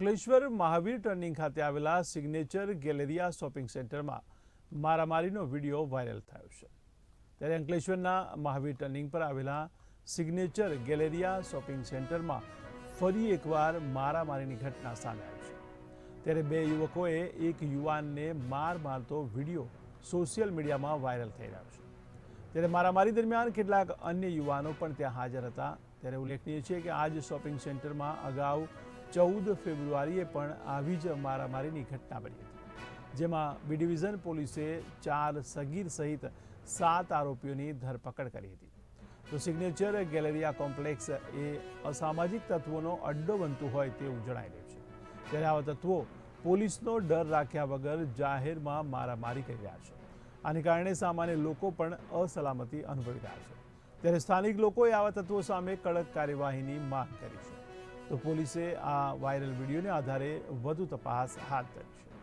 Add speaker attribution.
Speaker 1: Ankleshwar Mahavir turning ખાતે આવેલા signature Galleria shopping સેન્ટરમાં મારામારીનો વીડિયો વાયરલ થયો છે. ત્યારે અંકલેશ્વરના મહાવીર ટર્નિંગ પર આવેલા સિગ્નેચર ગેલેરિયા શોપિંગ સેન્ટરમાં ફરી એકવાર મારામારીની ઘટના સામે આવી છે. ત્યારે બે યુવકોએ એક યુવાનને માર મારતો વીડિયો સોશિયલ મીડિયામાં વાયરલ થઈ રહ્યો છે. ત્યારે મારામારી દરમિયાન કેટલાક અન્ય યુવાનો પણ ત્યાં હાજર હતા. ત્યારે ઉલ્લેખનીય છે કે આ જ શોપિંગ સેન્ટરમાં અગાઉ ચૌદ ફેબ્રુઆરીએ પણ આવી જ મારામારીની ઘટના બની હતી, જેમાં બી ડિવિઝન પોલીસે ચાર સગીર સહિત સાત આરોપીઓની ધરપકડ કરી હતી. તો સિગ્નેચર ગેલેરિયા કોમ્પ્લેક્સ એ અસામાજિક તત્વોનો અડ્ડો બનતું હોય તેવું જણાઈ રહ્યું છે. ત્યારે આવા તત્વો પોલીસનો ડર રાખ્યા વગર જાહેરમાં મારામારી કરી રહ્યા છે. આને કારણે સામાન્ય લોકો પણ અસલામતી અનુભવી રહ્યા છે. ત્યારે સ્થાનિક લોકોએ આવા તત્વો સામે કડક કાર્યવાહીની માંગ કરી છે. તો પોલીસે આ વાયરલ વિડીયોને આધારે વધુ તપાસ હાથ ધરી છે.